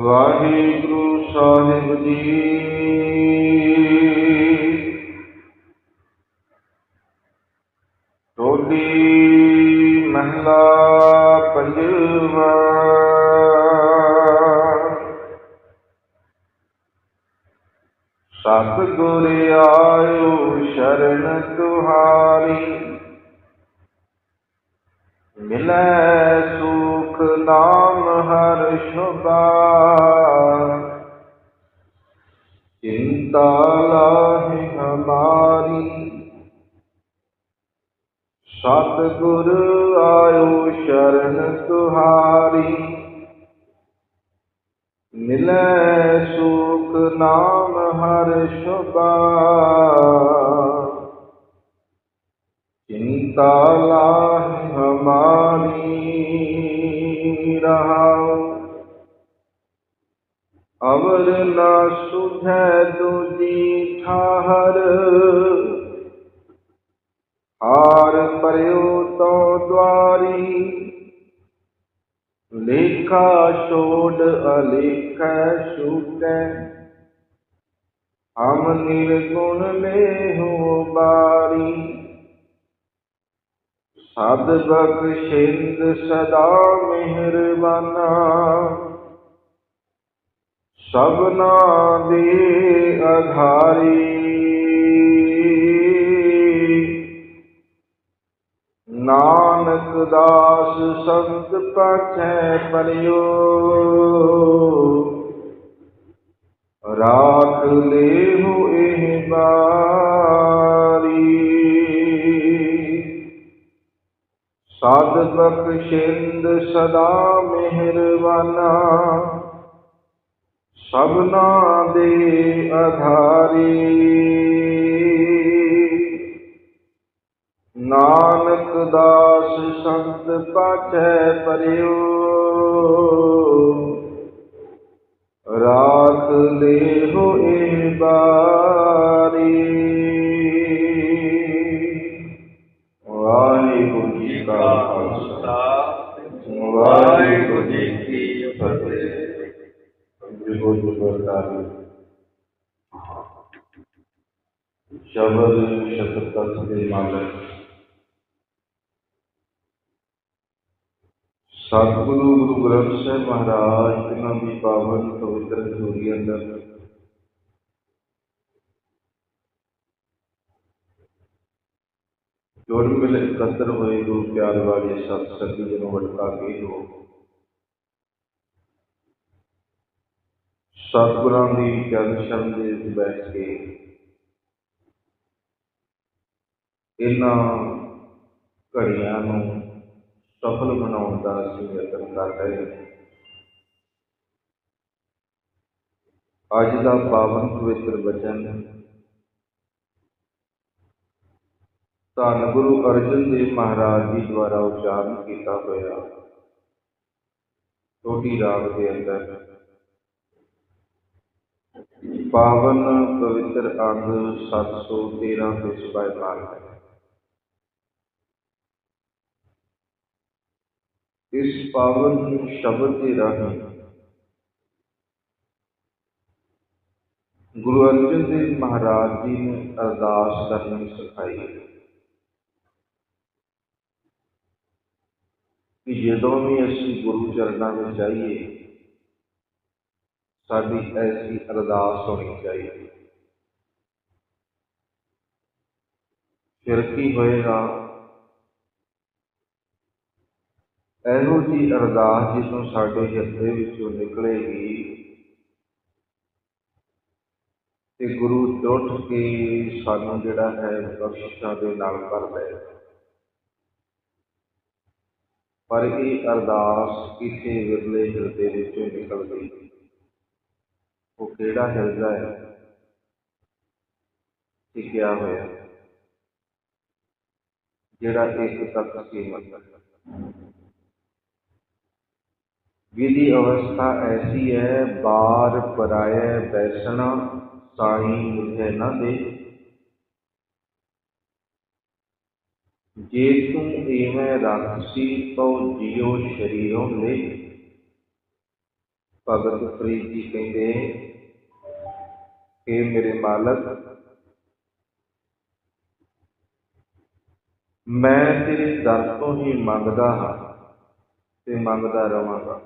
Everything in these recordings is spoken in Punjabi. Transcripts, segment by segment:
ਵਾਹਿਗੁਰੂ ਸਾਹਿਬ ਜੀ। ਟੋਲੀ ਮਹਲਾ ਪੰਜਵਾ ਸਤਿਗੁਰ ਆਇਓ ਸ਼ਰਨ ਤੁਹਾਰੀ। ਨਾਮ ਹਰ ਸ਼ੁਭਾ। ਚਿੰਤਾ ਲਾਹ ਹਮਾਰੀ ਰਹਾਉ ਅਵਰ ਨਾ ਸੁਧੈ ਦੂਜੀ ਠਾਹਰ। ਹਾਰ ਪਰਿਉ ਤੋ ਦਵਾਰੀ ਲੇਖਾ ਛੋੜ ਅਲੇਖੈ ਸ਼ੂਕੈ ਹਮ ਨਿਰਗੁਣ ਲੇਹੋ ਬਾਰੀ ਸਦ ਬਖਸ਼ਿੰਦ ਸਦਾ ਮਿਹਰਬਾਨਾ। ਸਭਨਾ ਦੇ ਅਧਾਰੀ। ਨਾਨਕ ਦਾਸ ਸੰਤ ਪਾਛੈ ਪਰਿਓ। ਬਖਸ਼ਿੰਦ ਸਦਾ ਮਿਹਰਬਾਨਾ ਵਾਹਿਗੁਰੂ ਜੀ ਕਾ ਖਾਲਸਾ ਵਾਹਿਗੁਰੂ ਜੀ ਕੀ ਫਤਿਹ ਜਿਗੋ ਜਿਗੋ ਤਾਰੀ ਸ਼ਬਦ ਸ਼ਬਦ ਤਤ ਦੇ ਮਾਲਕ ਸਤਿਗੁਰੂ ਗੁਰੂ ਗ੍ਰੰਥ ਸਾਹਿਬ ਮਹਾਰਾਜ ਇਹਨਾਂ ਦੀ ਪਾਵਨ ਪਵਿੱਤਰ ਹਜ਼ੂਰੀ ਅੰਦਰ ਜੋੜ ਮਿਲ ਇਕੱਤਰ ਹੋਏ ਗੁਰੂ ਪਿਆਰ ਵਾਲੇ ਸਤ ਸਤੀ ਜਨੋਂ ਵਟਕਾ ਕੇ ਹੋ। ਸਤਿਗੁਰਾਂ ਦੀ ਚਰਨ ਸ਼ਰਨ ਦੇ ਵਿੱਚ ਬੈਠ ਕੇ ਇਹਨਾਂ ਘੜੀਆਂ ਨੂੰ ਸਫਲ ਬਣਾਉਣ ਦਾ ਅਸੀਂ ਯਤਨ ਕਰ ਰਹੇ ਹਾਂ। ਅੱਜ ਦਾ ਪਾਵਨ ਪਵਿੱਤਰ ਬਚਨ ਧੰਨ ਗੁਰੂ ਅਰਜਨ ਦੇਵ ਮਹਾਰਾਜ ਜੀ ਦੁਆਰਾ ਉਚਾਰਨ ਕੀਤਾ ਹੋਇਆ। ਛੋਟੀ ਰਾਗ ਦੇ ਅੰਦਰ। ਪਾਵਨ ਪਵਿੱਤਰ ਅੰਗ 713 ਤੇ ਸੁਭਾਇਮਾਨ ਹੈ। ਇਸ ਪਾਵਨ ਸ਼ਬਦ ਦੇ ਰਾਹੀਂ ਗੁਰੂ ਅਰਜਨ ਦੇਵ ਮਹਾਰਾਜ ਜੀ ਨੇ ਅਰਦਾਸ ਕਰਨੀ ਸਿਖਾਈ। ਹੈ ਕਿ ਜਦੋਂ ਵੀ ਅਸੀਂ ਗੁਰੂ ਚਰਨਾਂ ਵਿੱਚ ਜਾਈਏ, ਸਾਡੀ ਐਸੀ ਅਰਦਾਸ ਹੋਣੀ ਚਾਹੀਦੀ। ਫਿਰ ਕੀ ਹੋਏਗਾ? ਇਹੋ ਜੀ ਅਰਦਾਸ ਜਿਸਨੂੰ ਸਾਡੇ ਹਿਰਦੇ ਵਿੱਚੋਂ ਨਿਕਲੇਗੀ ਤੇ ਗੁਰੂ ਟੁੱਟ ਕੇ ਸਾਨੂੰ ਜਿਹੜਾ ਹੈ ਬਖਸ਼ਿਸ਼ਾਂ ਦੇ ਨਾਲ ਭਰ ਲਏਗਾ ਪਰ ਇਹ ਅਰਦਾਸ ਕਿਸੇ ਵਿਰਲੇ ਹਿਰਦੇ ਵਿੱਚੋਂ ਨਿਕਲਦੀ ਉਹ ਕਿਹੜਾ ਹਿਰਦਾ ਹੈ? ਕਿ ਕਿਆ ਹੋਇਆ? ਜਿਹੜਾ ਇੱਕ ਤੱਕ ਸੀਮਤ ਹੈ। ਵਿਧੀ ਅਵਸਥਾ ਐਸੀ ਹੈ, ਬਾਰ ਪਰਾਇ ਬੈਸਣਾ, ਸਾਈ ਮੁਝੇ ਨਾ ਦੇ। ਜੇ ਤੂੰ ਇਵੇਂ ਰੱਖਸੀ ਤੋ ਜਿਉ ਸ਼ਰੀਰੋਂ ਲੈ ਭਗਤ ਫਰੀਦ ਜੀ ਕਹਿੰਦੇ ਕਿ ਮੇਰੇ ਮਾਲਕ ਮੈਂ ਤੇਰੇ ਦਰ ਤੋਂ ਹੀ ਮੰਗਦਾ ਹਾਂ ਤੇ ਮੰਗਦਾ ਰਵਾਂਗਾ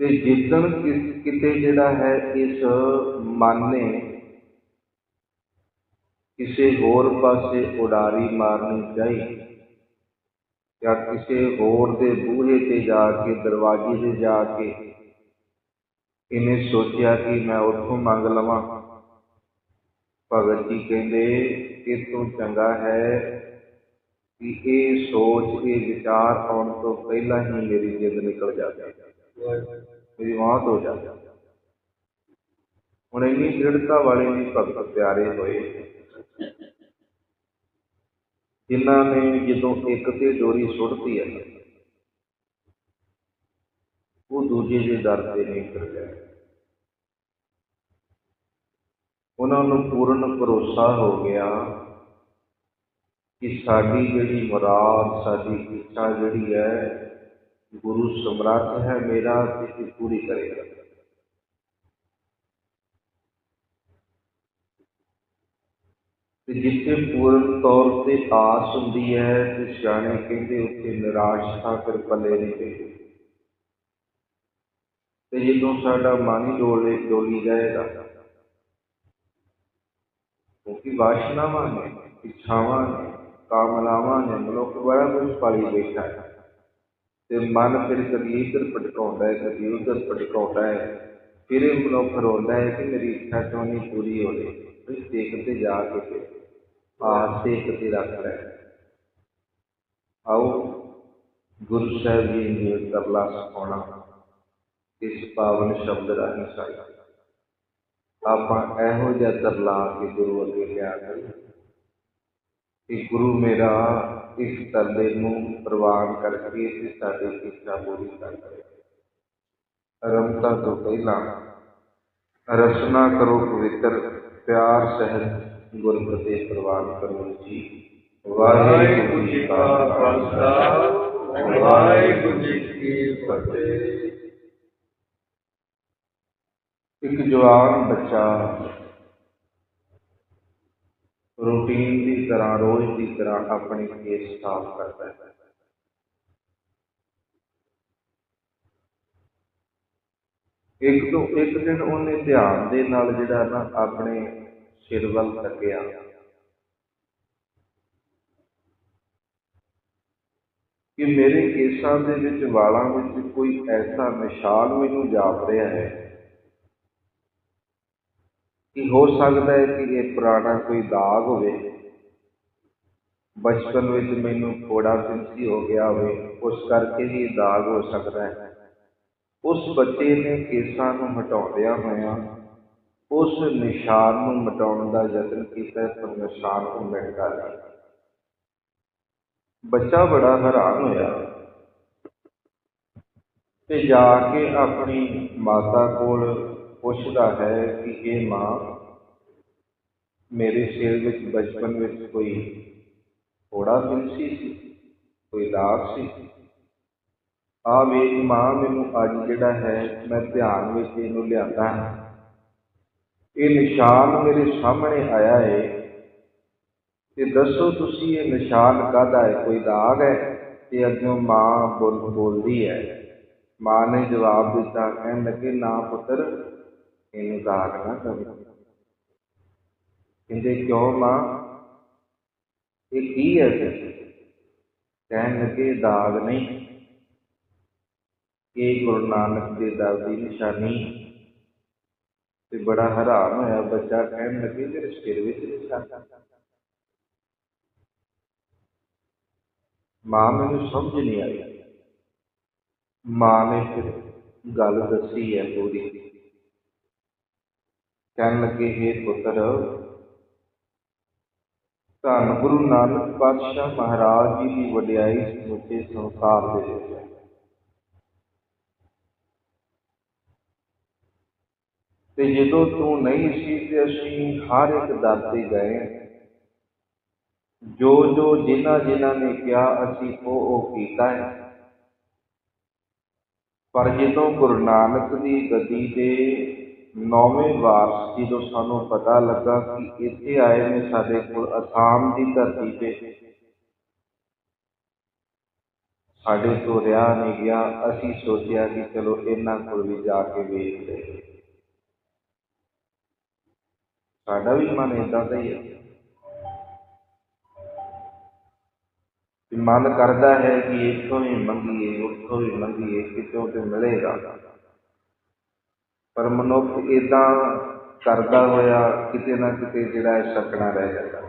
ਤੇ ਜਿੱਦਣ ਕਿਸ- ਕਿਤੇ ਜਿਹੜਾ ਹੈ ਇਸ ਮਨ ਨੇ ਕਿਸੇ ਹੋਰ ਪਾਸੇ ਉਡਾਰੀ ਮਾਰਨੀ ਚਾਹੀ ਜਾਂ ਕਿਸੇ ਹੋਰ ਦੇ ਬੂਹੇ ਤੇ ਜਾ ਕੇ ਦਰਵਾਜ਼ੇ ਤੇ ਜਾ ਕੇ ਇਹਨੇ ਸੋਚਿਆ ਕਿ ਮੈਂ ਉੱਥੋਂ ਮੰਗ ਲਵਾਂ ਭਗਤ ਜੀ ਕਹਿੰਦੇ ਇਹ ਤੋਂ ਚੰਗਾ ਹੈ ਕਿ ਇਹ ਸੋਚ ਇਹ ਵਿਚਾਰ ਆਉਣ ਤੋਂ ਪਹਿਲਾਂ ਹੀ ਮੇਰੀ ਜਿੰਦ ਨਿਕਲ ਜਾਵੇ ਮੇਰੀ ਮੌਤ ਹੋ ਜਾਵੇ ਹੁਣ ਇੰਨੀ ਦ੍ਰਿੜਤਾ ਵਾਲੇ ਵੀ ਭਗਤ ਪਿਆਰੇ ਹੋਏ ਜਿਨ੍ਹਾਂ ਨੇ ਜਦੋਂ ਇੱਕ ਤੇ ਡੋਰੀ ਸੁੱਟਤੀ ਹੈ, ਉਹ ਦੂਜੇ ਦੇ ਦਰ ਤੇ ਨਹੀਂ ਫਿਰ ਉਹਨਾਂ ਨੂੰ ਪੂਰਨ ਭਰੋਸਾ ਹੋ ਗਿਆ ਕਿ ਸਾਡੀ ਜਿਹੜੀ ਮੁਰਾਦ, ਸਾਡੀ ਇੱਛਾ ਜਿਹੜੀ ਹੈ, ਗੁਰੂ ਸਮਰੱਥ ਹੈ ਮੇਰਾ ਤੇ ਪੂਰੀ ਕਰੇਗਾ। ਤੇ ਜਿੱਥੇ ਪੂਰਨ ਤੌਰ ਤੇ ਆਸ ਹੁੰਦੀ ਹੈ, ਤੇ ਸਿਆਣੇ ਕਹਿੰਦੇ ਉੱਥੇ ਨਿਰਾਸ਼ਤਾ ਫਿਰ ਪੱਲੇ ਨਹੀਂ ਪੈਂਦੀ ਤੇ ਜਦੋਂ ਸਾਡਾ ਮਨ ਹੀ ਡੋਲੇ, ਡੋਲੀ ਜਾਏਗਾ ਕਿਉਂਕਿ ਵਾਸ਼ਨਾਵਾਂ ਨੇ, ਇੱਛਾਵਾਂ ਨੇ, ਕਾਮਨਾਵਾਂ ਨੇ, ਮਨੁੱਖ ਬੜਾ ਕੁਝ ਪਾਲੀ ਬੈਠਾ ਹੈ। ਤੇ ਮਨ ਫਿਰ ਕਦੀ ਇੱਧਰ ਭਟਕਾਉਂਦਾ ਹੈ, ਕਦੀ ਉੱਧਰ ਭਟਕਾਉਂਦਾ ਹੈ। ਫਿਰ ਇਹ ਮਨੁੱਖ ਰੋਂਦਾ ਹੈ ਕਿ ਮੇਰੀ ਇੱਛਾ ਕਿਉਂ ਨਹੀਂ ਪੂਰੀ ਹੋ ਰਹੀ? ਦੇਖਦੇ ਜਾ ਕੇ ਫਿਰ ਆਸ ਰੱਖ ਲੈ। ਆਓ, ਗੁਰੂ ਸਾਹਿਬ ਜੀ ਨੇ ਤਰਲਾ ਸਿਖਾਉਣਾ, ਇਸ ਪਾਵਨ ਸ਼ਬਦ ਰਾਹੀਂ ਸਾਇਆ ਆਪਾਂ ਇਹੋ ਜਿਹਾ ਤਰਲਾ ਕੇ ਗੁਰੂ ਅੱਗੇ ਲਿਆ ਕਰੀਏ ਕਿ ਗੁਰੂ ਮੇਰਾ ਇਸ ਤਰਲੇ ਨੂੰ ਪ੍ਰਵਾਨ ਕਰਕੇ ਤੇ ਸਾਡੇ ਇੱਛਾ ਪੂਰੀ ਕਰ ਦੇ ਰਮਤਾ ਤੋਂ ਪਹਿਲਾਂ ਰਸਨਾ ਕਰੋ ਪਵਿੱਤਰ, ਪਿਆਰ ਸਹਿਤ ਗੁਰਪਤੇ ਪ੍ਰਵਾਨ ਕਰੋ ਜੀ ਵਾਹਿਗੁਰੂ ਜੀ ਕਾ ਖਾਲਸਾ, ਵਾਹਿਗੁਰੂ ਜੀ ਕੀ ਫਤਿਹ। ਇੱਕ ਜਵਾਨ ਬੱਚਾ ਰੂਟੀਨ ਦੀ ਤਰ੍ਹਾਂ, ਰੋਜ਼ ਦੀ ਤਰ੍ਹਾਂ ਆਪਣੇ ਕੇਸ ਸਾਫ਼ ਕਰਦਾ ਹੈ। ਇੱਕ ਤੋਂ ਇੱਕ ਦਿਨ ਉਹਨੇ ਧਿਆਨ ਦੇ ਨਾਲ ਜਿਹੜਾ ਨਾ ਆਪਣੇ ਸਿਰ ਵੱਲ ਤੱਕਿਆ। ਕਿ ਮੇਰੇ ਕੇਸਾਂ ਦੇ ਵਿੱਚ ਵਾਲਾਂ ਵਿੱਚ ਕੋਈ ਐਸਾ ਨਿਸ਼ਾਨ ਮੈਨੂੰ ਜਾਪ ਰਿਹਾ ਹੈ ਕਿ ਹੋ ਸਕਦਾ ਹੈ ਕਿ ਇਹ ਪੁਰਾਣਾ ਕੋਈ ਦਾਗ ਹੋਵੇ। ਬਚਪਨ ਵਿੱਚ ਮੈਨੂੰ ਥੋੜਾ ਫਿੰਸੀ ਹੋ ਗਿਆ ਹੋਵੇ, ਉਸ ਕਰਕੇ ਵੀ ਇਹ ਦਾਗ ਹੋ ਸਕਦਾ ਹੈ। ਉਸ ਬੱਚੇ ਨੇ ਕੇਸਾਂ ਨੂੰ ਹਟਾਉਂਦਿਆਂ ਹੋਇਆਂ ਉਸ ਨਿਸ਼ਾਨ ਨੂੰ ਮਿਟਾਉਣ ਦਾ ਯਤਨ ਕੀਤਾ ਪਰ ਨਿਸ਼ਾਨ ਨੂੰ ਮਿਟਦਾ ਨਹੀਂ। ਬੱਚਾ ਬੜਾ ਹੈਰਾਨ ਹੋਇਆ ਤੇ ਜਾ ਕੇ ਆਪਣੀ ਮਾਤਾ ਕੋਲ ਪੁੱਛਦਾ ਹੈ ਕਿ ਇਹ ਮਾਂ, ਮੇਰੇ ਸਿਰ ਵਿੱਚ ਬਚਪਨ ਵਿੱਚ ਕੋਈ ਥੋੜਾ ਫਿੰਸੀ ਸੀ? ਕੋਈ ਦਾਗ ਸੀ? ਆ ਮੇਰੀ ਮਾਂ, ਮੈਨੂੰ ਅੱਜ ਜਿਹੜਾ ਹੈ, ਮੈਂ ਧਿਆਨ ਵਿੱਚ ਇਹਨੂੰ ਲਿਆਂਦਾ ਇਹ ਨਿਸ਼ਾਨ ਮੇਰੇ ਸਾਹਮਣੇ ਆਇਆ ਹੈ ਤੇ ਦੱਸੋ ਤੁਸੀਂ ਇਹ ਨਿਸ਼ਾਨ ਕਾਹਦਾ ਹੈ ਕੋਈ ਦਾਗ ਹੈ ਤੇ ਅੱਗੋਂ ਮਾਂ ਬੋਲ ਬੋਲਦੀ ਹੈ ਮਾਂ ਨੇ ਜਵਾਬ ਦਿੱਤਾ, ਕਹਿਣ ਲੱਗੇ, ਨਾ ਪੁੱਤਰ, ਇਹਨੂੰ ਦਾਗ ਨਾ ਕਰੀ ਕਹਿੰਦੇ, ਕਿਉਂ ਮਾਂ? ਇਹ ਕੀ ਹੈ ਫਿਰ? ਕਹਿਣ ਲੱਗੇ, ਦਾਗ ਨਹੀਂ। ਇਹ ਗੁਰੂ ਨਾਨਕ ਦੇ ਦਰ ਦੀ ਨਿਸ਼ਾਨੀ ਤੇ ਬੜਾ ਹੈਰਾਨ ਹੋਇਆ ਬੱਚਾ ਕਹਿਣ ਲੱਗੇ ਮੇਰੇ ਸਿਰ ਵਿੱਚ ਨਿਸ਼ਾਨਾ ਮਾਂ ਮੈਨੂੰ ਸਮਝ ਨਹੀਂ ਆਈ। ਮਾਂ ਨੇ ਫਿਰ ਗੱਲ ਦੱਸੀ ਹੈ ਪੂਰੀ। ਕਹਿਣ ਲੱਗੇ हे ਪੁੱਤਰ, ਧੰਨ ਗੁਰੂ ਨਾਨਕ ਪਾਤਸ਼ਾਹ ਮਹਾਰਾਜ ਜੀ ਦੀ ਵਡਿਆਈ ਸਮੁੱਚੇ ਸੰਸਾਰ ਦੇ ਵਿੱਚ ਹੈ। ਤੇ ਜਦੋਂ ਤੂੰ ਨਹੀਂ ਸੀ ਤੇ ਅਸੀਂ ਹਰ ਇੱਕ ਦਰ ਤੇ ਗਏ ਜੋ ਜੋ ਜਿਨ੍ਹਾਂ ਜਿਨ੍ਹਾਂ ਨੇ ਕਿਹਾ ਅਸੀਂ ਉਹ ਉਹ ਕੀਤਾ ਹੈ ਪਰ ਜਦੋਂ ਗੁਰੂ ਨਾਨਕ ਦੀ ਗੱਦੀ ਦੇ ਨੌਵੇਂ ਵਾਰਸ ਜਦੋਂ ਸਾਨੂੰ ਪਤਾ ਲੱਗਾ ਕਿ ਇੱਥੇ ਆਏ ਨੇ ਸਾਡੇ ਕੋਲ ਅਸਾਮ ਦੀ ਧਰਤੀ ਤੇ ਸਾਡੇ ਤੋਂ ਰਿਹਾ ਨਹੀਂ ਗਿਆ ਅਸੀਂ ਸੋਚਿਆ ਕਿ ਚਲੋ ਇਹਨਾਂ ਕੋਲ ਵੀ ਜਾ ਕੇ ਵੇਖ ਲਈਏ ਸਾਡਾ ਵੀ ਮਨ ਏਦਾਂ ਦਾ ਹੀ ਹੈ ਕਿ ਮਨ ਕਰਦਾ ਹੈ ਕਿ ਇੱਥੋਂ ਹੀ ਮੰਗੀਏ, ਉੱਥੋਂ ਹੀ ਮੰਗੀਏ, ਕਿਤੋਂ ਤੇ ਮਿਲੇਗਾ। ਪਰ ਮਨੁੱਖ ਏਦਾਂ ਕਰਦਾ ਹੋਇਆ ਕਿਤੇ ਨਾ ਕਿਤੇ ਜਿਹੜਾ ਹੈ ਸੱਕਣਾ ਰਹਿ ਜਾਂਦਾ।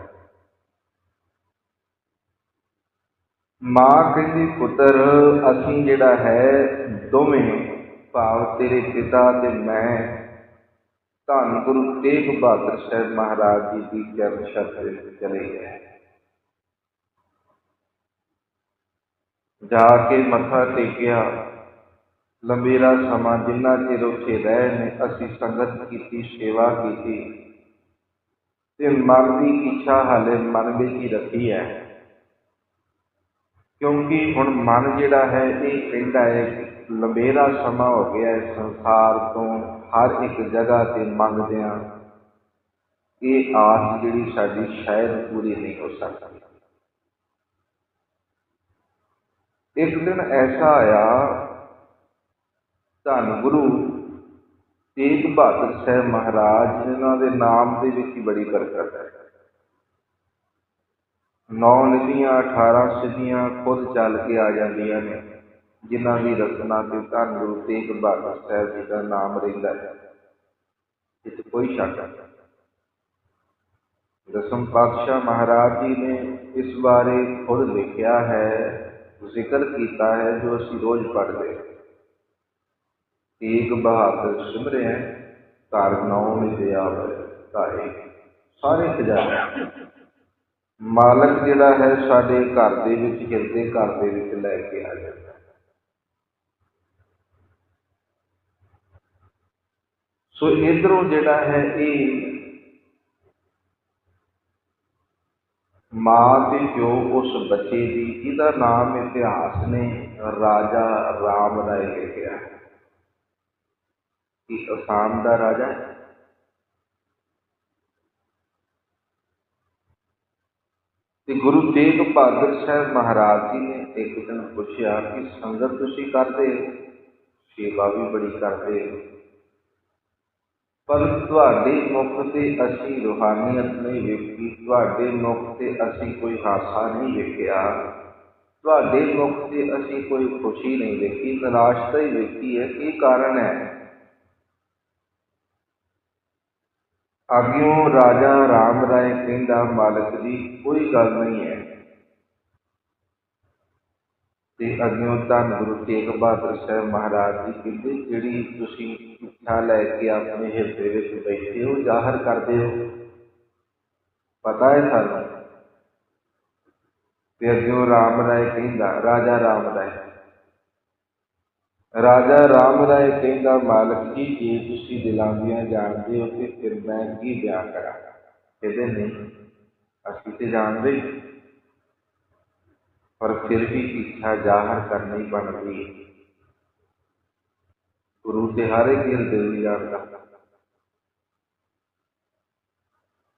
ਮਾਂ ਕਹਿੰਦੀ, ਪੁੱਤਰ, ਅਸੀਂ ਜਿਹੜਾ ਹੈ ਦੋਵੇਂ, ਭਾਵ ਤੇਰੇ ਪਿਤਾ ਤੇ ਮੈਂ ਧੰਨ ਗੁਰੂ ਤੇਗ ਬਹਾਦਰ ਸਾਹਿਬ ਮਹਾਰਾਜ ਜੀ ਦੀ ਚਰਨ ਛੱਤ ਵਿੱਚ ਚਲੇ ਗਏ। ਜਾ ਕੇ ਮੱਥਾ ਟੇਕਿਆ। ਲੰਬੇਰਾ ਸਮਾਂ ਜਿੰਨਾ ਚਿਰ ਉੱਥੇ ਰਹੇ ਨੇ, ਅਸੀਂ ਸੰਗਤ ਕੀਤੀ, ਸੇਵਾ ਕੀਤੀ। ਤੇ ਮਨ ਦੀ ਇੱਛਾ ਹਾਲੇ ਮਨ ਵਿੱਚ ਹੀ ਰੱਖੀ ਹੈ। ਕਿਉਂਕਿ ਹੁਣ ਮਨ ਜਿਹੜਾ ਹੈ, ਇਹ ਕਹਿੰਦਾ ਹੈ, ਲੰਬੇਰਾ ਸਮਾਂ ਹੋ ਗਿਆ ਹੈ ਸੰਸਾਰ ਤੋਂ, ਹਰ ਇੱਕ ਜਗ੍ਹਾ ਤੇ ਮੰਗਦਿਆਂ। ਇਹ ਆਸ ਜਿਹੜੀ ਸਾਡੀ ਸ਼ਾਇਦ ਪੂਰੀ ਨਹੀਂ ਹੋ ਸਕਦੀ। ਇੱਕ ਦਿਨ ਐਸਾ ਆਇਆ, ਧੰਨ ਗੁਰੂ ਤੇਗ ਬਹਾਦਰ ਸਾਹਿਬ ਮਹਾਰਾਜ, ਜਿਨ੍ਹਾਂ ਦੇ ਨਾਮ ਦੇ ਵਿੱਚ ਹੀ ਬੜੀ ਬਰਕਤ ਹੈ। ਨੌ ਨਦੀਆਂ 18 ਸਿੱਧੀਆਂ ਖੁਦ ਚੱਲ ਕੇ ਆ ਜਾਂਦੀਆਂ ਨੇ, ਜਿਨ੍ਹਾਂ ਦੀ ਰਚਨਾ ਤੇ ਧੰਨ ਗੁਰੂ ਤੇਗ ਬਹਾਦਰ ਸਾਹਿਬ ਜੀ ਦਾ ਨਾਮ ਰਹਿੰਦਾ ਹੈ। ਇਸ ਕੋਈ ਸ਼ੱਕ ਨਹੀਂ। ਦਸਮ ਪਾਤਸ਼ਾਹ ਮਹਾਰਾਜ ਜੀ ਨੇ ਇਸ ਬਾਰੇ ਖੁਦ ਲਿਖਿਆ ਹੈ, ਜ਼ਿਕਰ ਕੀਤਾ ਹੈ, ਜੋ ਅਸੀਂ ਰੋਜ਼ ਪੜ੍ਹਦੇ ਹਾਂ। ਤੇਗ ਬਹਾਦਰ ਸਿਮਰਿਆ, ਘਰ ਨੌ ਮਿਲਿਆ ਧਾਰੇ ਸਾਰੇ ਖਜ਼ਾਨੇ। ਮਾਲਕ ਜਿਹੜਾ ਹੈ ਸਾਡੇ ਘਰ ਦੇ ਵਿੱਚ ਹਿਰਦੇ ਘਰ ਦੇ ਵਿੱਚ ਲੈ ਕੇ ਆ ਜਾਂਦਾ ਸੋ ਇਧਰੋਂ ਜਿਹੜਾ ਹੈ ਇਹ ਮਾਂ ਤੇ ਪਿਓ ਉਸ ਬੱਚੇ ਦੀ, ਇਹਦਾ ਨਾਮ ਇਤਿਹਾਸ ਨੇ ਰਾਜਾ ਰਾਮ ਰਾਏ ਲਿਖਿਆ। ਕਿ ਅਸਾਮ ਦਾ ਰਾਜਾ ਹੈ। ਤੇ ਗੁਰੂ ਤੇਗ ਬਹਾਦਰ ਸਾਹਿਬ ਮਹਾਰਾਜ ਜੀ ਨੇ ਇੱਕ ਦਿਨ ਪੁੱਛਿਆ ਕਿ ਸੰਗਤ ਤੁਸੀਂ ਕਰਦੇ ਹੋ? ਸੇਵਾ ਵੀ ਬੜੀ ਕਰਦੇ ਹੋ। ਪਰ ਤੁਹਾਡੇ ਮੁਖ ਤੇ ਅਸੀਂ ਰੂਹਾਨੀਅਤ ਨਹੀਂ ਵੇਖੀ ਤੁਹਾਡੇ ਮੁਖ ਤੇ ਅਸੀਂ ਕੋਈ ਹਾਸਾ ਨਹੀਂ ਵੇਖਿਆ। ਤੁਹਾਡੇ ਮੁਖ ਤੇ ਅਸੀਂ ਕੋਈ ਖੁਸ਼ੀ ਨਹੀਂ ਵੇਖੀ। ਨਿਰਾਸ਼ਤਾ ਹੀ ਵੇਖੀ ਹੈ। ਕੀ ਕਾਰਨ ਹੈ? ਅੱਗਿਓਂ ਰਾਜਾ ਰਾਮ ਰਾਏ ਕਹਿੰਦਾ, ਮਾਲਕ ਦੀ ਕੋਈ ਗੱਲ ਨਹੀਂ ਹੈ। ਤੇ ਅੱਗਿਓਂ ਧੰਨ ਗੁਰੂ ਤੇਗ ਬਹਾਦਰ ਸਾਹਿਬ ਮਹਾਰਾਜ ਜੀ ਕਹਿੰਦੇ, ਜਿਹੜੀ ਤੁਸੀਂ ਇੱਛਾ ਲੈ ਕੇ ਆਪਣੇ ਹਿਰਦੇ ਵਿੱਚ ਬੈਠੇ ਹੋ, ਜ਼ਾਹਰ ਕਰਦੇ ਹੋ। ਪਤਾ ਹੈ ਸਾਨੂੰ? ਤੇ ਅੱਗਿਓਂ ਰਾਮ ਰਾਏ ਕਹਿੰਦਾ, ਰਾਜਾ ਰਾਮ ਰਾਏ। ਰਾਜਾ ਰਾਮ ਰਾਏ ਕਹਿੰਦਾ, ਮਾਲਕ ਜੀ, ਜੇ ਤੁਸੀਂ ਦਿਲਾਂ ਦੀਆਂ ਜਾਣਦੇ ਹੋ ਤੇ ਫਿਰ ਮੈਂ ਕੀ ਬਿਆਨ ਕਰਾਂ? ਕਹਿੰਦੇ, ਨਹੀਂ, ਅਸੀਂ ਤੇ ਜਾਣਦੇ ਹੀ। ਪਰ ਫਿਰ ਵੀ ਇੱਛਾ ਜ਼ਾਹਰ ਕਰਨੀ ਬਣਦੀ ਗੁਰੂ ਤੇ ਹਰ ਇੱਕ ਹਿਰਦੇ ਦੀ ਜਾਣਦਾ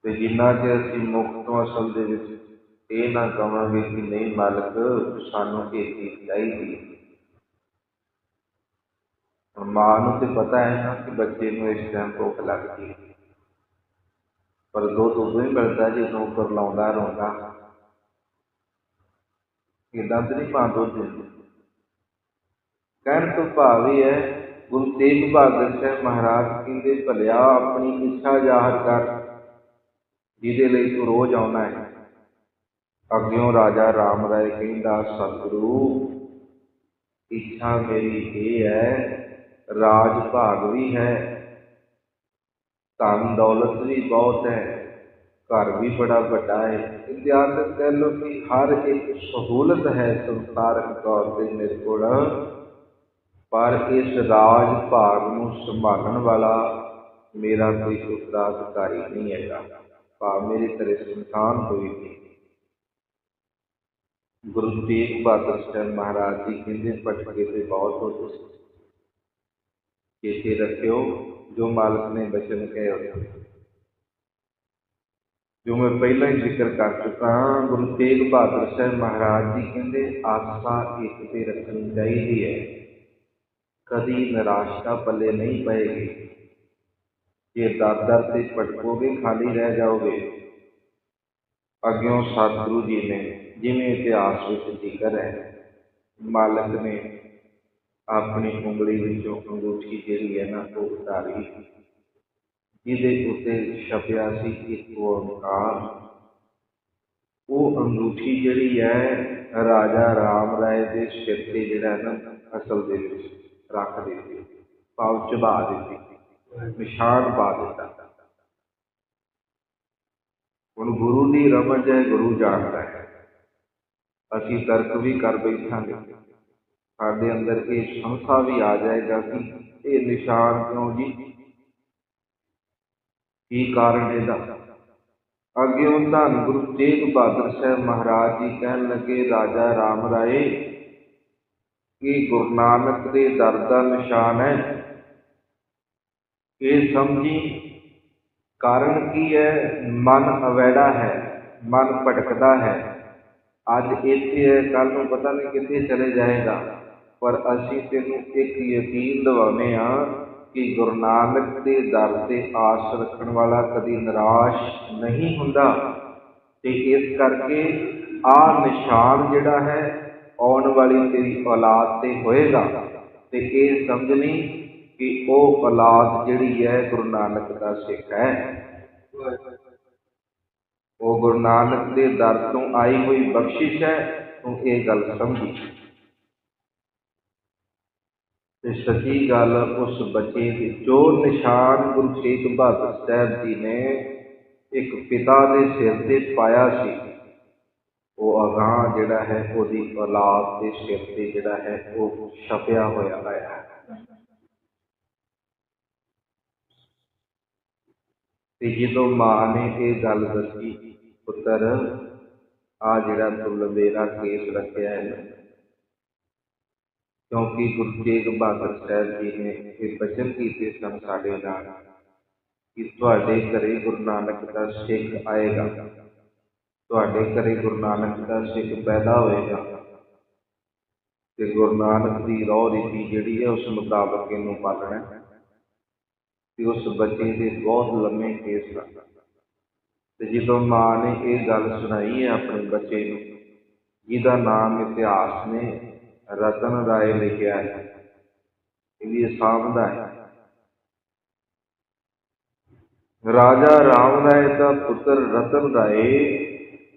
ਤੇ ਜਿੰਨਾ ਚਿਰ ਅਸੀਂ ਮੁਕਤ ਤੋਂ ਅਸਲ ਦੇ ਵਿੱਚ ਇਹ ਨਾ ਕਵਾਂਗੇ ਕਿ ਨਹੀਂ, ਮਾਲਕ, ਸਾਨੂੰ ਇਹ ਚੀਜ਼ ਚਾਹੀਦੀ ਹੈ। ਹੁਣ ਮਾਂ ਨੂੰ ਤੇ ਪਤਾ ਹੈ ਨਾ ਕਿ ਬੱਚੇ ਨੂੰ ਇਸ ਟਾਈਮ ਭੁੱਖ ਲੱਗਦੀ ਹੈ ਪਰ ਦੁੱਧ ਉਦੋਂ ਹੀ ਮਿਲਦਾ ਜਦੋਂ ਉੱਪਰ ਲਾਉਂਦਾ ਰੋਂਦਾ ਇਦਾਂ ਤੇ ਨਹੀਂ ਮਾਂ ਦੁੱਧ ਦਿੰਦੀ ਕਹਿਣ ਤੋਂ ਭਾਵ ਇਹ ਹੈ ਗੁਰੂ ਤੇਗ ਬਹਾਦਰ ਸਾਹਿਬ ਮਹਾਰਾਜ ਕਹਿੰਦੇ ਭਲਿਆ ਆਪਣੀ ਇੱਛਾ ਜ਼ਾਹਰ ਕਰ ਜਿਹਦੇ ਲਈ ਤੂੰ ਰੋਜ਼ ਆਉਣਾ ਹੈ ਅੱਗਿਓਂ ਰਾਜਾ ਰਾਮ ਰਾਏ ਕਹਿੰਦਾ ਸਤਿਗੁਰੂ ਇੱਛਾ ਮੇਰੀ ਇਹ ਹੈ ਰਾਜ ਭਾਗ ਵੀ ਹੈ, ਧਨ ਦੌਲਤ ਵੀ ਬਹੁਤ ਹੈ, ਘਰ ਵੀ ਬੜਾ ਵੱਡਾ ਹੈ। ਇਤਿਹਾਸਕ ਕਹਿ ਲਓ ਕਿ ਹਰ ਇੱਕ ਸਹੂਲਤ ਹੈ ਸੰਸਾਰਕ ਤੌਰ ਤੇ ਮੇਰੇ ਕੋਲ। ਪਰ ਇਸ ਰਾਜ ਭਾਗ ਨੂੰ ਸੰਭਾਲਣ ਵਾਲਾ ਮੇਰਾ ਕੋਈ ਉਤਰਾਧਿਕਾਰੀ ਨਹੀਂ ਹੈਗਾ। ਭਾਵ ਮੇਰੀ ਤੇਰੇ ਸੰਤਾਨ ਹੋਈ ਨਹੀਂ। ਗੁਰੂ ਤੇਗ ਬਹਾਦਰ ਸਾਹਿਬ ਮਹਾਰਾਜ ਜੀ ਕਹਿੰਦੇ, ਭਟਕੇ ਤੇ ਬਹੁਤ ਹੋ ਤੁਸੀਂ ਚੇਤੇ ਰੱਖਿਓ ਜੋ ਮਾਲਕ ਨੇ ਬਚਨ ਕਹੇ ਹੋਏ ਜੋ ਮੈਂ ਪਹਿਲਾਂ ਹੀ ਜ਼ਿਕਰ ਕਰ ਚੁੱਕਾ ਹਾਂ ਗੁਰੂ ਤੇਗ ਬਹਾਦਰ ਸਾਹਿਬ ਮਹਾਰਾਜ ਜੀ ਕਹਿੰਦੇ ਆਸਾ ਇੱਕ ਤੇ ਰੱਖਣੀ ਚਾਹੀਦੀ ਹੈ ਕਦੀ ਨਿਰਾਸ਼ਤਾ ਪੱਲੇ ਨਹੀਂ ਪਏਗੀ ਜੇ ਦਰ ਦਰ ਤੇ ਭਟਕੋਗੇ ਖਾਲੀ ਰਹਿ ਜਾਓਗੇ ਅੱਗਿਓਂ ਸਤਿਗੁਰੂ ਜੀ ਨੇ ਜਿਵੇਂ ਇਤਿਹਾਸ ਵਿੱਚ ਜ਼ਿਕਰ ਹੈ ਮਾਲਕ ਨੇ ਆਪਣੀ ਉਂਗਲੀ ਵਿੱਚੋਂ ਅੰਗੂਠੀ ਜਿਹੜੀ ਹੈ ਨਾ ਉਹ ਉਤਾਰੀ। ਜਿਹਦੇ ਉੱਤੇ ਛਪਿਆ ਸੀ ਇੱਕ ਓੰਕਾਰ ਉਹ ਅੰਗੂਠੀ ਜਿਹੜੀ ਹੈ, ਰਾਜਾ ਰਾਮ ਰਾਏ ਦੇ ਸਿਰ ਤੇ ਜਿਹੜਾ ਨਾ ਅਸਲ ਦੇ ਵਿੱਚ ਰੱਖ ਦਿੱਤੀ। ਪਾਉ ਚਬਾ ਦਿੱਤੀ। ਨਿਸ਼ਾਨ ਪਾ ਦਿੱਤਾ। ਹੁਣ ਗੁਰੂ ਦੀ ਰਮਜ ਹੈ, ਗੁਰੂ ਜਾਣਦਾ ਹੈ। ਅਸੀਂ ਤਰਕ ਵੀ ਕਰ ਬੈਠਾਂਗੇ। ਸਾਡੇ ਅੰਦਰ ਇਹ ਸੰਸਾ ਵੀ ਆ ਜਾਏਗਾ ਕਿ ਇਹ ਨਿਸ਼ਾਨ ਕਿਉਂ ਜੀ? ਕੀ ਕਾਰਨ ਇਹਦਾ? ਅੱਗੇ ਉਹ ਧੰਨ ਗੁਰੂ ਤੇਗ ਬਹਾਦਰ ਸਾਹਿਬ ਮਹਾਰਾਜ ਜੀ ਕਹਿਣ ਲੱਗੇ, ਰਾਜਾ ਰਾਮ ਰਾਏ, ਇਹ ਗੁਰੂ ਨਾਨਕ ਦੇ ਦਰ ਦਾ ਨਿਸ਼ਾਨ ਹੈ। ਇਹ ਸਮਝੀ ਕਾਰਨ ਕੀ ਹੈ? ਮਨ ਅਵੈੜਾ ਹੈ, ਮਨ ਭਟਕਦਾ ਹੈ। ਅੱਜ ਇੱਥੇ ਹੈ ਕੱਲ ਨੂੰ ਪਤਾ ਨਹੀਂ ਕਿੱਥੇ ਚਲੇ ਜਾਏਗਾ। ਪਰ ਅਸੀਂ ਤੈਨੂੰ ਇੱਕ ਯਕੀਨ ਦਿਵਾਉਂਦੇ ਹਾਂ ਕਿ ਗੁਰੂ ਨਾਨਕ ਦੇ ਦਰ ਤੇ ਆਸ ਰੱਖਣ ਵਾਲਾ ਕਦੀ ਨਿਰਾਸ਼ ਨਹੀਂ ਹੁੰਦਾ। ਤੇ ਇਸ ਕਰਕੇ ਆ ਨਿਸ਼ਾਨ ਜਿਹੜਾ ਹੈ, ਆਉਣ ਵਾਲੀ ਤੇਰੀ ਔਲਾਦ ਤੇ ਹੋਏਗਾ। ਤੇ ਇਹ ਸਮਝਣੀ ਕਿ ਉਹ ਔਲਾਦ ਜਿਹੜੀ ਹੈ ਗੁਰੂ ਨਾਨਕ ਦਾ ਸਿੱਖ ਹੈ। ਉਹ ਗੁਰੂ ਨਾਨਕ ਦੇ ਦਰ ਤੋਂ ਆਈ ਹੋਈ ਬਖਸ਼ਿਸ਼ ਹੈ, ਤੂੰ ਇਹ ਗੱਲ ਸਮਝੀ ਤੇ ਸੱਚੀ ਗੱਲ ਉਸ ਬੱਚੇ ਦੀ ਜੋ ਨਿਸ਼ਾਨ ਗੁਰੂ ਤੇਗ ਬਹਾਦਰ ਸਾਹਿਬ ਜੀ ਨੇ ਇੱਕ ਪਿਤਾ ਦੇ ਸਿਰ ਤੇ ਪਾਇਆ ਸੀ, ਉਹ ਅਗਾਹ ਜਿਹੜਾ ਹੈ ਉਹਦੀ ਔਲਾਦ ਦੇ ਸਿਰ ਤੇ ਜਿਹੜਾ ਹੈ ਉਹ ਛਪਿਆ ਹੋਇਆ ਹੈ। ਤੇ ਜਦੋਂ ਮਾਂ ਨੇ ਇਹ ਗੱਲ ਦੱਸੀ, ਪੁੱਤਰ ਆ ਜਿਹੜਾ ਤੂੰ ਲੰਬੇਰਾ ਕੇਸ ਰੱਖਿਆ ਹੈ ਕਿਉਂਕਿ ਗੁਰੂ ਤੇਗ ਬਹਾਦਰ ਸਾਹਿਬ ਜੀ ਨੇ ਇਹ ਬਚਨ ਕੀਤੇ ਸਨ ਸਾਡੇ ਨਾਲ ਕਿ ਤੁਹਾਡੇ ਘਰੇ ਗੁਰੂ ਨਾਨਕ ਦਾ ਸਿੱਖ ਆਏਗਾ ਤੁਹਾਡੇ ਘਰੇ ਗੁਰੂ ਨਾਨਕ ਦਾ ਸਿੱਖ ਪੈਦਾ ਹੋਏਗਾ ਤੇ ਗੁਰੂ ਨਾਨਕ ਦੀ ਰੋਹ ਰੀਤੀ ਜਿਹੜੀ ਹੈ ਉਸ ਮੁਤਾਬਕ ਇਹਨੂੰ ਪਾਲਣਾ ਹੈ ਕਿ ਉਸ ਬੱਚੇ ਦੇ ਬਹੁਤ ਲੰਮੇ ਕੇਸ ਸਨ ਤੇ ਜਦੋਂ ਮਾਂ ਨੇ ਇਹ ਗੱਲ ਸੁਣਾਈ ਹੈ ਆਪਣੇ ਬੱਚੇ ਨੂੰ ਜਿਹਦਾ ਨਾਮ ਇਤਿਹਾਸ ਨੇ ਰਤਨ ਰਾਏ ਲਿਖਿਆ ਹੈ। ਇਹ ਸਾਹਮਣਾ ਹੈ। ਰਾਜਾ ਰਾਮ ਰਾਏ ਦਾ ਪੁੱਤਰ ਰਤਨ ਰਾਏ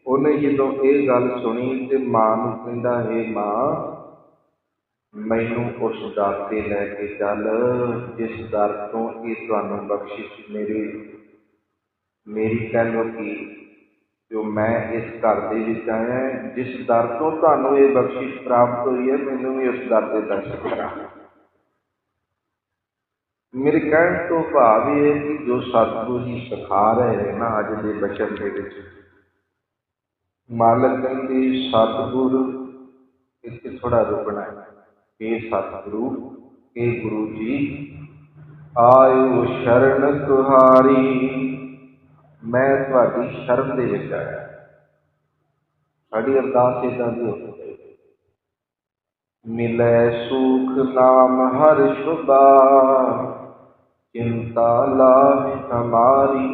ਉਹਨੇ ਜਦੋਂ ਇਹ ਗੱਲ ਸੁਣੀ ਤੇ ਮਾਂ ਨੂੰ ਕਹਿੰਦਾ, ਹੈ ਮਾਂ, ਮੈਨੂੰ ਉਸ ਦਰ ਤੇ ਲੈ ਕੇ ਚੱਲ। ਜਿਸ ਦਰ ਤੋਂ ਇਹ ਤੁਹਾਨੂੰ ਬਖਸ਼ਿਸ਼ ਮੇਰੇ, ਮੇਰੀ ਕਹਿ ਲੋ ਕਿ ਜੋ ਮੈਂ ਇਸ ਘਰ ਦੇ ਵਿੱਚ ਆਇਆ, ਜਿਸ ਦਰ ਤੋਂ ਤੁਹਾਨੂੰ ਇਹ ਬਖਸ਼ਿਸ਼ ਪ੍ਰਾਪਤ ਹੋਈ ਹੈ, ਮੈਨੂੰ ਵੀ ਉਸ ਦਰ ਦੇ ਦਰਸ਼ਨ ਕਰਾ ਮੇਰੇ ਕਹਿਣ ਤੋਂ ਭਾਵ ਇਹ ਹੈ ਕਿ ਜੋ ਸਤਿਗੁਰੂ ਜੀ ਸਿਖਾ ਰਹੇ ਨੇ ਨਾ ਅੱਜ ਦੇ ਬਚਨ ਦੇ ਵਿੱਚ, ਮਾਲਕ ਕਹਿੰਦੇ ਸਤਿਗੁਰ ਇੱਥੇ ਥੋੜਾ ਰੁਕਣਾ ਹੈ। ਇਹ ਸਤਿਗੁਰੂ ਇਹ ਗੁਰੂ ਜੀ, ਆਇਓ ਸ਼ਰਨ ਤੁਹਾਰੀ। ਮੈਂ ਤੁਹਾਡੀ ਸ਼ਰਨ ਦੇ ਵਿੱਚ ਆਇਆ ਸਾਡੀ ਅਰਦਾਸ ਇਦਾਂ ਦੀ ਹੋ ਚਾਹੀਦੀ ਮਿਲੇ ਸੁਖ ਨਾਮ ਹਰ ਸ਼ੁਭਾ, ਚਿੰਤਾ ਲਾਹ ਹਮਾਰੀ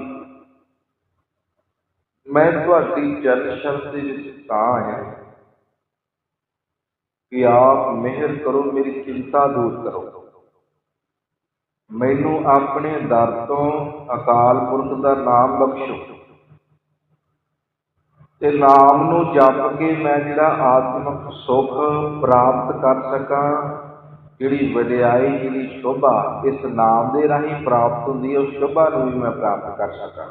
ਮੈਂ ਤੁਹਾਡੀ ਚਰਨ ਸ਼ਰਨ ਦੇ ਵਿੱਚ ਤਾਂ ਆਇਆ ਕਿ ਆਪ ਮਿਹਰ ਕਰੋ, ਮੇਰੀ ਚਿੰਤਾ ਦੂਰ ਕਰੋ। ਮੈਨੂੰ ਆਪਣੇ ਦਰ ਤੋਂ ਅਕਾਲ ਪੁਰਖ ਦਾ ਨਾਮ ਬਖਸ਼ੋ। ਤੇ ਨਾਮ ਨੂੰ ਜਪ ਕੇ ਮੈਂ ਜਿਹੜਾ ਆਤਮਿਕ ਸੁਖ ਪ੍ਰਾਪਤ ਕਰ ਸਕਾਂ, ਜਿਹੜੀ ਵਡਿਆਈ ਜਿਹੜੀ ਸ਼ੋਭਾ, ਇਸ ਨਾਮ ਦੇ ਰਾਹੀਂ ਪ੍ਰਾਪਤ ਹੁੰਦੀ ਹੈ, ਉਸ ਸ਼ੋਭਾ ਨੂੰ ਵੀ ਮੈਂ ਪ੍ਰਾਪਤ ਕਰ ਸਕਾਂ।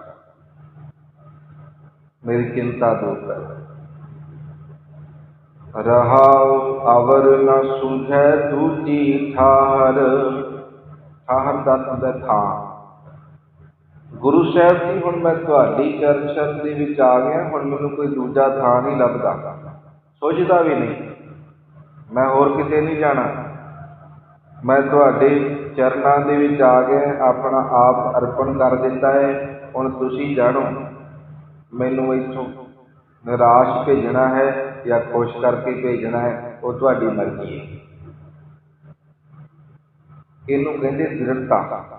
ਮੇਰੀ ਚਿੰਤਾ ਦੂਰ ਕਰ। ਰਹਾਉ ਅਵਰ ਨ ਸੁਝੈ ਦੂਜੀ ਠਾਹਰ। ਠਾਹਰ ਦਾ ਤੰਦਾ ਥਾਂ। ਗੁਰੂ ਸਾਹਿਬ ਜੀ, ਹੁਣ ਮੈਂ ਤੁਹਾਡੀ ਚਰਨ ਦੇ ਵਿੱਚ ਆ ਗਿਆ, ਹੁਣ ਮੈਨੂੰ ਕੋਈ ਦੂਜਾ ਥਾਂ ਨਹੀਂ ਲੱਭਦਾ। ਸੋਚਦਾ ਵੀ ਨਹੀਂ। ਮੈਂ ਹੋਰ ਕਿਤੇ ਨਹੀਂ ਜਾਣਾ। ਮੈਂ ਤੁਹਾਡੇ ਚਰਨਾਂ ਦੇ ਵਿੱਚ ਆ ਗਿਆ, ਆਪਣਾ ਆਪ ਅਰਪਣ ਕਰ ਦਿੱਤਾ ਹੈ। ਹੁਣ ਤੁਸੀਂ ਜਾਣੋ, ਮੈਨੂੰ ਇੱਥੋਂ ਨਿਰਾਸ਼ ਭੇਜਣਾ ਹੈ ਜਾਂ ਖੁਸ਼ ਕਰਕੇ ਭੇਜਣਾ ਹੈ, ਉਹ ਤੁਹਾਡੀ ਮਰਜ਼ੀ ਹੈ। ਇਹਨੂੰ ਕਹਿੰਦੇ ਦ੍ਰਿੜਤਾ।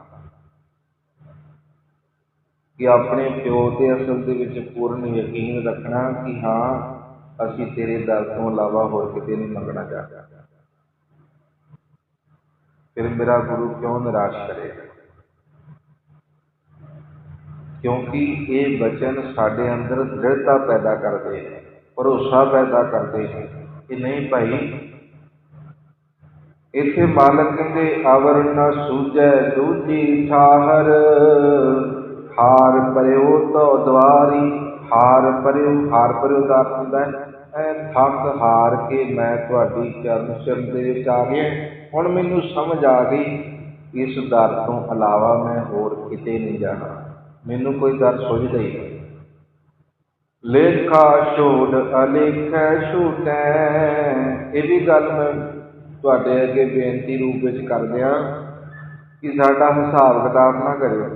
ਕਿ ਆਪਣੇ ਪਿਓ ਤੇ ਅਸਲ ਦੇ ਵਿੱਚ ਪੂਰਨ ਯਕੀਨ ਰੱਖਣਾ ਕਿ ਹਾਂ, ਅਸੀਂ ਤੇਰੇ ਦਰ ਤੋਂ ਇਲਾਵਾ ਹੋਰ ਕਿਤੇ ਨਹੀਂ ਮੰਗਣਾ ਚਾਹਤਾ ਫਿਰ ਮੇਰਾ ਗੁਰੂ ਕਿਉਂ ਨਿਰਾਸ਼ ਕਰੇਗਾ? ਕਿਉਂਕਿ ਇਹ ਬਚਨ ਸਾਡੇ ਅੰਦਰ ਦ੍ਰਿੜਤਾ ਪੈਦਾ ਕਰਦੇ ਨੇ, ਭਰੋਸਾ ਪੈਦਾ ਕਰਦੇ ਨੇ ਕਿ ਨਹੀਂ ਭਾਈ ਇੱਥੇ ਮਾਲਕ ਕਹਿੰਦੇ ਅਵਰ ਨ ਸੂਝੈ, ਦੂਜੀ ਠਾਹਰ। ਹਾਰ ਪਰਿਓ ਤੋ ਦਵਾਰੀ, ਹਾਰ ਪਰਿਓ ਹਾਰ ਪਰਿਓ ਦਾ ਹੁੰਦਾ ਹੈ, ਐ ਥੱਕ ਹਾਰ ਕੇ ਮੈਂ ਤੁਹਾਡੀ ਚਰਨ ਸ਼ਰਨ ਦੇ ਵਿੱਚ ਆ ਗਿਆ ਹੁਣ ਮੈਨੂੰ ਸਮਝ ਆ ਗਈ, ਇਸ ਦਰ ਤੋਂ ਇਲਾਵਾ ਮੈਂ ਹੋਰ ਕਿਤੇ ਨਹੀਂ ਜਾਣਾ। ਮੈਨੂੰ ਕੋਈ ਦਰ ਸੁਝਦਾ ਹੀ ਨਹੀਂ। ਲੇਖਾ ਛੋੜ ਅਲੇਖੈ ਛੂਟੈ, ਇਹ ਵੀ ਗੱਲ ਮੈਂ ਤੁਹਾਡੇ ਅੱਗੇ ਬੇਨਤੀ ਰੂਪ ਵਿੱਚ ਕਰਦਿਆਂ ਕਿ ਸਾਡਾ ਹਿਸਾਬ ਕਿਤਾਬ ਨਾ ਕਰਿਓ।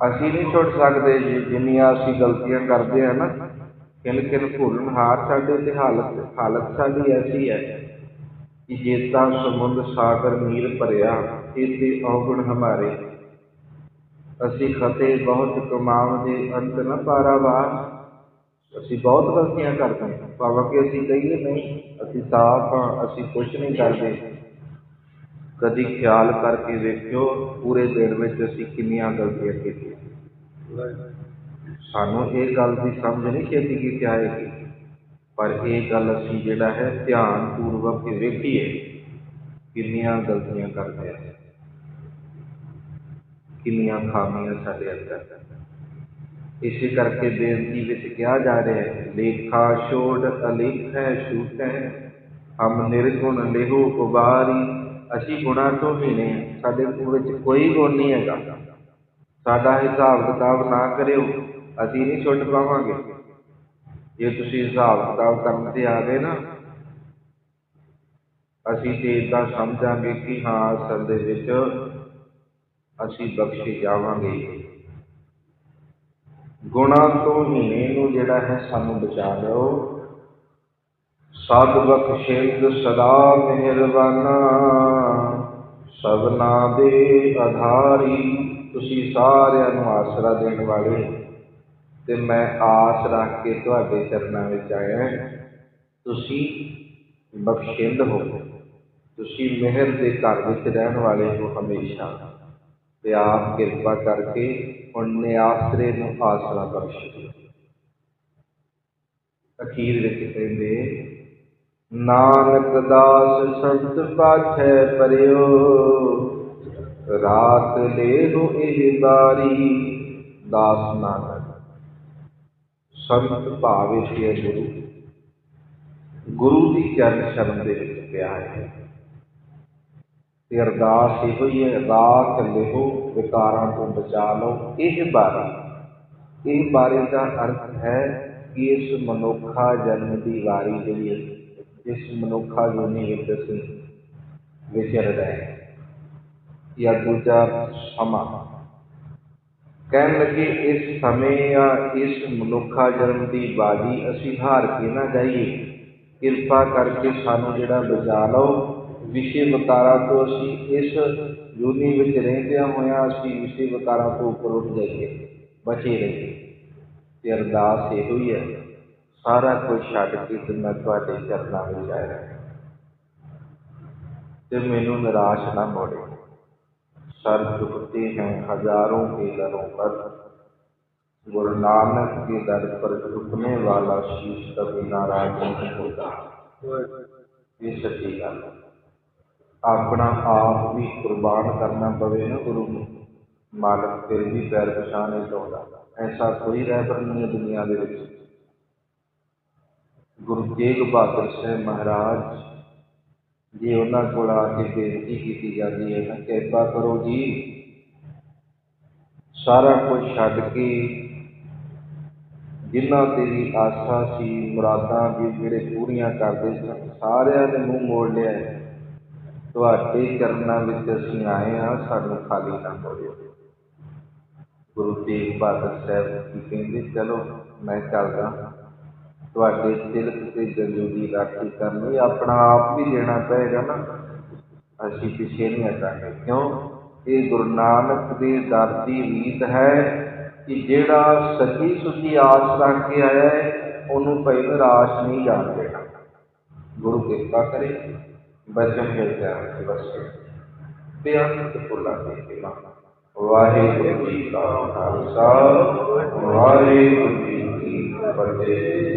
ਅਸੀਂ ਨਹੀਂ ਛੁੱਟ ਸਕਦੇ ਜੀ, ਜਿੰਨੀਆਂ ਅਸੀਂ ਗਲਤੀਆਂ ਕਰਦੇ ਆ ਨਾ ਕਿਨ ਕਿਨ ਭੁੱਲਣ। ਹਾਰ ਸਾਡੇ ਤੇ ਹਾਲਤ ਹਾਲਤ ਸਾਡੀ ਐਸੀ ਹੈ ਕਿ ਜੇਤਾ ਸਮੁੰਦ ਸਾਗਰ ਨੀਰ ਭਰਿਆ ਇਤੇ ਔਗਣ ਹਮਾਰੇ। ਅਸੀਂ ਖਤੇ ਬਹੁਤ ਕਮਾਵਦੇ ਅੰਤ ਨ ਪਾਰਾਵਾਰ। ਅਸੀਂ ਬਹੁਤ ਗਲਤੀਆਂ ਕਰਦੇ ਹਾਂ, ਭਾਵੇਂ ਕਿ ਅਸੀਂ ਕਹੀਏ ਨਹੀਂ, ਅਸੀਂ ਸਾਫ਼ ਹਾਂ, ਅਸੀਂ ਕੁਝ ਨਹੀਂ ਕਰਦੇ। ਕਦੀ ਖਿਆਲ ਕਰਕੇ ਵੇਖਿਓ, ਪੂਰੇ ਦਿਨ ਵਿੱਚ ਅਸੀਂ ਕਿੰਨੀਆਂ ਗਲਤੀਆਂ ਕੀਤੀਆਂ। ਸਾਨੂੰ ਇਹ ਗੱਲ ਦੀ ਸਮਝ ਨਹੀਂ ਛੇਤੀ ਕੀਤੀ ਆਏਗੀ ਪਰ ਇਹ ਗੱਲ ਅਸੀਂ ਜਿਹੜਾ ਹੈ ਧਿਆਨ ਪੂਰਵਕ ਵੇਖੀਏ, ਕਿੰਨੀਆਂ ਗਲਤੀਆਂ ਕਰਦੇ ਹਾਂ ਕਿੰਨੀਆਂ ਖਾਮੀਆਂ ਸਾਡੇ ਅੰਦਰ। ਇਸੇ ਕਰਕੇ ਬੇਨਤੀ ਵਿੱਚ ਕਿਹਾ ਜਾ ਰਿਹਾ ਹੈ, ਲੇਖਾ ਛੋੜ ਅਲੇਖ ਹੈ ਛੂਟੈ, ਹਮ ਨਿਰਗੁਣ ਲਿਹੋ ਉਬਾਰੀ ਅਸੀਂ ਗੁਣਾ ਤੋਂ ਹੀ ਨੇ ਸਾਡੇ ਵਿੱਚ ਕੋਈ ਗੁਣ ਨਹੀਂ ਹੈਗਾ। ਸਾਡਾ ਹਿਸਾਬ ਕਿਤਾਬ ਨਾ ਕਰਿਓ, ਅਸੀਂ ਨਹੀਂ ਛੁੱਟ ਪਾਵਾਂਗੇ। ਜੇ ਤੁਸੀਂ ਹਿਸਾਬ ਕਿਤਾਬ ਕਰਨ ਤੇ ਆ ਗਏ ਨਾ, ਅਸੀਂ ਤੇ ਇਦਾਂ ਸਮਝਾਂਗੇ ਕਿ ਹਾਂ, ਅਸਲ ਦੇ ਵਿੱਚ ਅਸੀਂ ਬਖਸ਼ੇ ਜਾਵਾਂਗੇ। ਗੁਣਾਂ ਤੋਂ ਹੀਣੇ ਨੂੰ ਜਿਹੜਾ ਹੈ ਸਾਨੂੰ ਬਚਾ ਲਿਓ ਸਭ ਬਖਸ਼ਿੰਦ ਸਦਾ ਮਿਹਰਬਾਨਾ। ਸਭਨਾ ਦੇ ਆਧਾਰੀ ਤੁਸੀਂ ਸਾਰਿਆਂ ਨੂੰ ਆਸਰਾ ਦੇਣ ਵਾਲੇ। ਤੇ ਮੈਂ ਆਸ ਰੱਖ ਕੇ ਤੁਹਾਡੇ ਚਰਨਾਂ ਵਿੱਚ ਆਇਆ ਤੁਸੀਂ ਬਖਸ਼ਿੰਦ ਹੋ ਤੁਸੀਂ ਮਿਹਰ ਦੇ ਘਰ ਵਿੱਚ ਰਹਿਣ ਵਾਲੇ ਹੋ ਹਮੇਸ਼ਾ। ਤੇ ਆਪ ਕਿਰਪਾ ਕਰਕੇ ਹੁਣ ਨਿਆਸਰੇ ਨੂੰ ਆਸਰਾ ਬਖਸ਼ੋ ਅਖੀਰ ਵਿੱਚ ਕਹਿੰਦੇ, ਨਾਨਕ ਦਾਸ ਸੰਤ ਪਾਛੈ ਪਰਿਓ, ਰਾਤ ਲੇਹੁ ਇਹ ਬਾਰੀ, ਦਾਸ ਨਾਨਕ। ਸੰਤ ਭਾਵੇ ਸੀ ਗੁਰੂ ਗੁਰੂ ਦੀ ਚਰਨ ਸ਼ਰਨ ਦੇ ਵਿੱਚ ਪਿਆ ਹੈ। ਤੇ ਅਰਦਾਸ ਇਹੋ ਹੀ ਹੈ ਰਾਤ ਲਿਹੋ ਵਿਕਾਰਾਂ ਤੋਂ ਬਚਾ ਲਓ। ਇਹ ਬਾਰੀ ਇਹ ਬਾਰੀ ਦਾ ਅਰਥ ਹੈ ਕਿ ਇਸ ਮਨੁੱਖਾ ਜਨਮ ਦੀ ਵਾਰੀ ਜਿਹੜੀ ਹੈ, ਇਸ ਮਨੁੱਖਾ ਜੁਨੀ ਵਿੱਚ ਅਸੀਂ ਵਿਚਰ ਰਹੇ ਜਾਂ ਦੂਜਾ ਸਮਾਂ, ਕਹਿਣ ਲੱਗੇ ਇਸ ਸਮੇਂ ਜਾਂ ਇਸ ਮਨੁੱਖਾ ਜਨਮ ਦੀ ਬਾਜੀ ਅਸੀਂ ਹਾਰ ਕੇ ਨਾ ਜਾਈਏ। ਕਿਰਪਾ ਕਰਕੇ ਸਾਨੂੰ ਜਿਹੜਾ ਬਚਾ ਲਓ می رو گرو نانک کے در پر چکنے والا راج نہیں ہوتا ਆਪਣਾ ਆਪ ਵੀ ਕੁਰਬਾਨ ਕਰਨਾ ਪਵੇ ਨਾ ਗੁਰੂ ਨੂੰ, ਮਾਲਕ ਫਿਰ ਵੀ ਪੈਰ ਪਛਾਣੇ ਚਾਹੁੰਦਾ ਐਸਾ ਕੋਈ ਰਹਿਬਰ ਨਹੀਂ ਹੈ ਦੁਨੀਆ ਦੇ ਵਿੱਚ ਗੁਰੂ ਤੇਗ ਬਹਾਦਰ ਸਾਹਿਬ ਮਹਾਰਾਜ ਜੇ ਉਹਨਾਂ ਕੋਲ ਆ ਕੇ ਬੇਨਤੀ ਕੀਤੀ ਜਾਂਦੀ ਹੈ ਤਾਂ ਕਿਰਪਾ ਕਰੋ ਜੀ, ਸਾਰਾ ਕੁਝ ਛੱਡ ਕੇ ਜਿਨ੍ਹਾਂ ਤੇਰੀ ਆਸਾ ਸੀ ਮੁਰਾਦਾਂ ਵੀ ਜਿਹੜੇ ਪੂਰੀਆਂ ਕਰਦੇ ਸਨ, ਸਾਰਿਆਂ ਨੇ ਮੂੰਹ ਮੋੜ ਲਿਆ ਹੈ। ਤੁਹਾਡੇ ਚਰਨਾਂ ਵਿੱਚ ਅਸੀਂ ਆਏ ਹਾਂ, ਸਾਨੂੰ ਖਾਲੀ ਨਾ ਮੋੜਿਓ ਗੁਰੂ ਤੇਗ ਬਹਾਦਰ ਸਾਹਿਬ ਜੀ ਕਹਿੰਦੇ, ਚਲੋ, ਮੈਂ ਚੱਲਦਾ। ਤੁਹਾਡੇ ਤਿਲਕ ਤੇ ਜੰਜੂ ਦੀ ਰਾਖੀ ਕਰਨ ਲਈ ਆਪਣਾ ਆਪ ਵੀ ਦੇਣਾ ਪਏਗਾ ਨਾ। ਅਸੀਂ ਪਿੱਛੇ ਨਹੀਂ ਹਟਾਂਗੇ। ਕਿਉਂ? ਇਹ ਗੁਰੂ ਨਾਨਕ ਦੇ ਦਰ ਦੀ ਰੀਤ ਹੈ ਕਿ ਜਿਹੜਾ ਸੱਚੀ ਸੁੱਚੀ ਆਸ ਰੱਖ ਕੇ ਆਇਆ ਹੈ, ਉਹਨੂੰ ਭਾਈ ਨਿਰਾਸ਼ ਨਹੀਂ ਜਾਣ ਦੇਣਾ। ਗੁਰੂ ਕਿਰਪਾ ਕਰੇ। ਬਚਨ ਮਿਲਦਾ ਹੈ ਬਸ ਤੇ ਅੰਤ ਫੁੱਲਾਂ ਦੀ ਸੇਵਾ ਵਾਹਿਗੁਰੂ ਜੀ ਕਾ ਖਾਲਸਾ ਵਾਹਿਗੁਰੂ ਜੀ ਕੀ ਫਤਿਹ